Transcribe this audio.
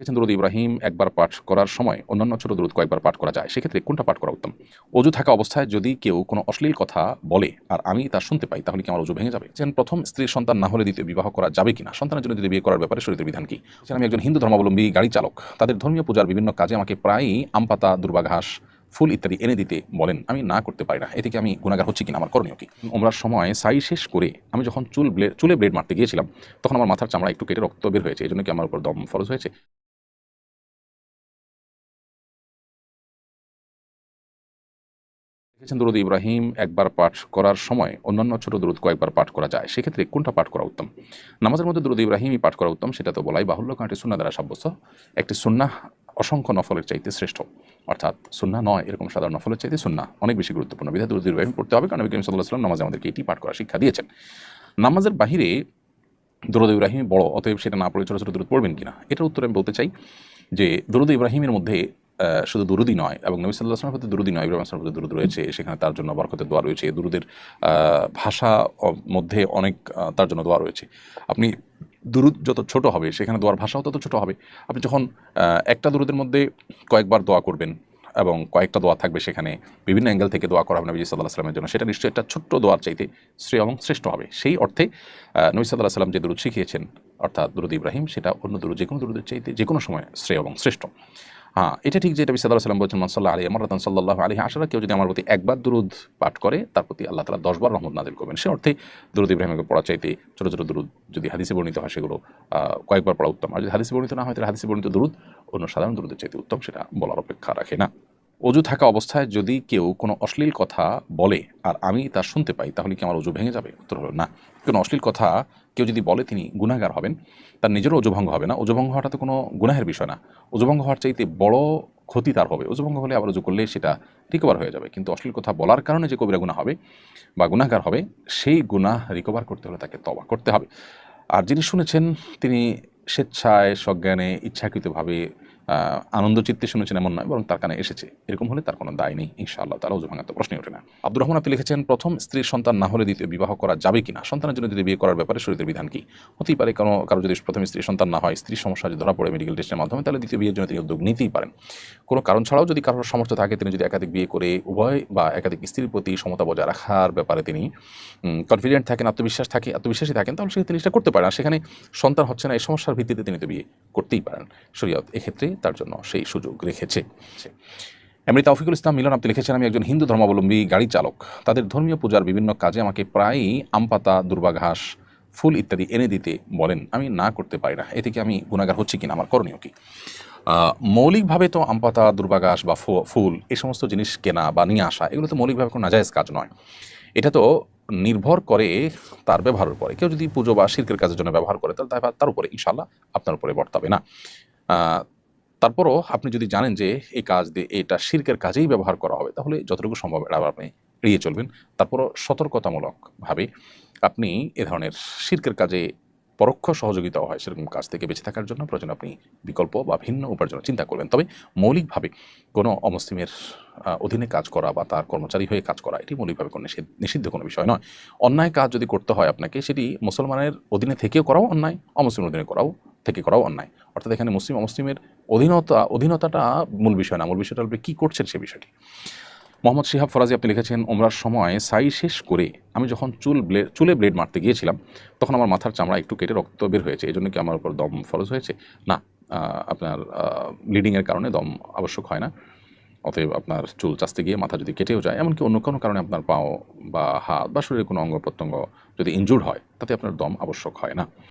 লিখেছেন দুরুদ ইব্রাহিম একবার পাঠ করার সময়। অন্যান্য ছোট দুরুদ কয়েকবার পাঠ করা যায়। সেক্ষেত্রে কোনটা পাঠ করা উত্তম? অজু থাকা অবস্থায় যদি কেউ কোনো অশ্লীল কথা বলে আর আমি তা শুনতে পাই, তাহলে কি আমার অজু ভেঙে যাবে? যেন প্রথম স্ত্রীর সন্তান না হলে দ্বিতীয় বিবাহ করা যাবে কিনা? সন্তানের জন্য দ্বিতীয় বিয়ে করার ব্যাপারে শরীরের বিধান কি? আমি একজন হিন্দু ধর্মাবলম্বী গাড়ি চালক, তাদের ধর্মীয় পূজার বিভিন্ন কাজে আমাকে প্রায়ই আমপাতা দুর্বাঘাস ফুল ইত্যাদি এনে দিতে বলেন। আমি না করতে পারি না। এ আমি গুণাগার হচ্ছি কিনা? আমার করণীয় কি? ওমরার সময় সাই শেষ করে আমি যখন চুল ব্লেড চুলে ব্লেড মারতে গিয়েছিলাম, তখন আমার মাথার চামড়া একটু কেটে রক্ত বের হয়েছে। এই জন্য কি আমার উপর দম ফরজ হয়েছে? লিখেছেন দুরুদ ইব্রাহিম একবার পাঠ করার সময়, অন্যান্য ছোট দুরুদ কয়েকবার পাঠ করা যায়। সেক্ষেত্রে কোনটা পাঠ করা উত্তম? নামাজের মধ্যে দুরুদ ইব্রাহিমই পাঠ করা উত্তম, সেটা তো বলাই বাহুল্য, কারণ এটি সুন্না দ্বারা সাব্যস্ত। একটি সুন্না অসংখ্য নফলের চাইতে শ্রেষ্ঠ। অর্থাৎ সুন্না নয়, এরকম সাধারণ নফলের চাইতে সুন্না অনেক বেশি গুরুত্বপূর্ণ। বিধায় দুরুদ ইব্রাহিম পড়তে হবে, কারণ নবী সাল্লাহ সাল্লাম নামাজে আমাদেরকে এটি পাঠ করা শিক্ষা দিয়েছেন। নামাজের বাহিরে দুরুদ ইব্রাহিম বড়, অতএব সেটা না পড়ে ছোটো ছোটো দুরুদ পড়বেন কিনা? এটার উত্তরে আমি বলতে চাই যে, দুরুদ ইব্রাহিমের মধ্যে শুধু দুরুদি নয় এবং নবী সাল্লাহ আসলামের প্রতি দুরুদি নয়, ইব্রাহিম আসলামের প্রতি দুরুদ রয়েছে। সেখানে তার জন্য বরকতের দোয়া রয়েছে। এই দুরুদের ভাষা মধ্যে অনেক তার জন্য দোয়া রয়েছে। আপনি দুরুদ যত ছোট হবে, সেখানে দোয়ার ভাষাও তত ছোট হবে। আপনি যখন একটা দুরুদের মধ্যে কয়েকবার দোয়া করবেন এবং কয়েকটা দোয়া থাকবে সেখানে, বিভিন্ন অ্যাঙ্গেল থেকে দোয়া করা হবে নবী সাল্লাহ সাল্লামের জন্য, সেটা নিশ্চয়ই একটা ছোট্ট দোয়ার চাইতে শ্রেয় এবং শ্রেষ্ঠ হবে। সেই অর্থে নবী সাল্লাহ সাল্লাম যে দুরুদ শিখিয়েছেন, অর্থাৎ দুরুদ ইব্রাহিম, সেটা অন্য দুরুদ যে কোনো দুরুদের চাইতে যে কোনো সময় শ্রেয় এবং শ্রেষ্ঠ। হ্যাঁ এটা ঠিক যে এটা বিসাদ সাল্লাম বলছেন মানসাল্লাহ আলী আমার রতন সাল্লাহ আলী আসারা কেউ যদি আমার প্রতি একবার দুরুদ পাঠ করে, তার প্রতি আল্লাহ তালা দশবার রহমত নাজিল করবেন। সে অর্থে দুরুদ ইব্রাহিমকে পড়া চাইতে ছোটো ছোটো দুরুদ যদি হাদিসে বর্ণিত হয়, সেগুলো কয়েকবার পড়া উত্তম। আর যদি হাদিসে বর্ণিত না হয়, তাহলে হাদিসে বর্ণিত দুরুদ অন্য সাধারণ দুরুদের চাইতে উত্তম, সেটা বলার অপেক্ষা রাখে না। অজু থাকা অবস্থায় যদি কেউ কোনো অশ্লীল কথা বলে আর আমি তা শুনতে পাই, তাহলে কি আমার অজু ভেঙে যাবে? উত্তর হলো না। কোনো অশ্লীল কথা কেউ যদি বলে, তিনি গুণাগার হবেন। তার নিজেরও অজুভঙ্গ হবে না। অজুভঙ্গ হওয়াটা তো কোনো গুনাহের বিষয় না। অজুভঙ্গ হওয়ার চাইতে বড় ক্ষতি তার হবে। অজুভঙ্গ হলে আবার অজু করলে সেটা রিকভার হয়ে যাবে। কিন্তু অশ্লীল কথা বলার কারণে যে কবিরা গুণা হবে বা গুণাগার হবে, সেই গুনাহ রিকভার করতে হলে তাকে তবা করতে হবে। আর যিনি শুনেছেন, তিনি স্বেচ্ছায়, সজ্ঞানে, ইচ্ছাকৃতভাবে আহ, আনন্দ চিত্তে শুনেছেন এমন নয় বরং তার কানে এসেছে। এরকম হলে তার কোনো দায় নেই ইনশাআল্লাহ তারা অজু ভাঙাতে প্রশ্নই ওঠে না। আব্দুর রহমান আপনি লিখেছেন প্রথম স্ত্রীর সন্তান না হলে দ্বিতীয় বিবাহ করা যাবে কিনা? সন্তানের জন্য দ্বিতীয় বিয়ে করার ব্যাপারে শরীরের বিধান কি? হতেই পারে কোনো কারও যদি প্রথম স্ত্রীর সন্তান না হয় স্ত্রীর সমস্যা যদি ধরা পড়ে মেডিকেল টেস্টের মাধ্যমে তাহলে দ্বিতীয় বিয়ের জন্য তিনি উদ্যোগ নিতেই পারেন। কোনো কারণ ছাড়াও যদি কারোর সামর্থ্য থাকে তিনি যদি একাধিক বিয়ে করে উভয় বা একাধিক স্ত্রীর প্রতি সমতা বজায় রাখার ব্যাপারে তিনি কনফিডেন্ট থাকেন আত্মবিশ্বাস থাকে আত্মবিশ্বাসী থাকেন তাহলে সে তিনি করতে পারেন আর সেখানে সন্তান হচ্ছে না এই সমস্যার ভিত্তিতে তিনি তো বিয়ে করতেই পারেন। শরীয়ত এক্ষেত্রে তার জন্য সেই সুযোগ রেখেছে। এমনি তাওফিকুল ইসলাম মিলন, আপনি লিখেছেন, আমি একজন হিন্দু ধর্মাবলম্বী গাড়ি চালক। তাদের ধর্মীয় পূজার বিভিন্ন কাজে আমাকে প্রায়ই আমপাতা দুর্বাঘাস ফুল ইত্যাদি এনে দিতে বলেন। আমি না করতে পারি না। এ থেকে আমি গুণাগার হচ্ছি কিনা? আমার করণীয় কি? মৌলিকভাবে তো আমপাতা দুর্বাঘাস বা ফুল এই সমস্ত জিনিস কেনা বা নিয়ে আসা, এগুলো তো মৌলিকভাবে কোনো নাজায়েজ কাজ নয়। এটা তো নির্ভর করে তার ব্যবহারের উপরে। কেউ যদি পুজো বা শিল্পের কাজের জন্য ব্যবহার করে, তাহলে তার- উপরে ইনশাল্লাহ আপনার উপরে বর্তাবে না। তারপরও আপনি যদি জানেন যে এই কাজ দিয়ে এটা শিল্পের কাজেই ব্যবহার করা হবে, তাহলে যতটুকু সম্ভব এটা আপনি এড়িয়ে চলবেন। তারপরও সতর্কতামূলকভাবে আপনি এ ধরনের শিল্পের কাজে পরোক্ষ সহযোগিতা হয় সেরকম কাজ থেকে বেঁচে থাকার জন্য, প্রয়োজন আপনি বিকল্প বা ভিন্ন উপার্জনের চিন্তা করবেন। তবে মৌলিকভাবে কোনো অমুসলিমের অধীনে কাজ করা বা তার কর্মচারী হয়ে কাজ করা, এটি মৌলিকভাবে কোনো নিষিদ্ধ কোনো বিষয় নয়। অন্যায় কাজ যদি করতে হয় আপনাকে, সেটি মুসলমানের অধীনে থেকেও করাও অন্যায়, অমুসলিমের অধীনে করাও থেকে করাও অন্যায়। অর্থাৎ এখানে মুসলিম, অমুসলিমের অধীনতা, অধীনতাটা মূল বিষয় না। মূল বিষয়টা আপনি কী করছেন সে বিষয়টি। মোহাম্মদ শিহাব ফরাজি আপনি লিখেছেন ওমরার সময় সাই শেষ করে আমি যখন চুল ব্লেড চুলে ব্লেড মারতে গিয়েছিলাম, তখন আমার মাথার চামড়া একটু কেটে রক্ত বের হয়েছে। এই জন্য কি আমার উপর দম ফরজ হয়েছে? না আপনার ব্লিডিংয়ের কারণে দম আবশ্যক হয় না। অতএব আপনার চুল চাচতে গিয়ে মাথা যদি কেটেও যায়, এমনকি অন্য কোনো কারণে আপনার পাও বা হাত বা শরীরের কোনো অঙ্গ প্রত্যঙ্গ যদি ইনজুর্ড হয়, তাতে আপনার দম আবশ্যক হয় না।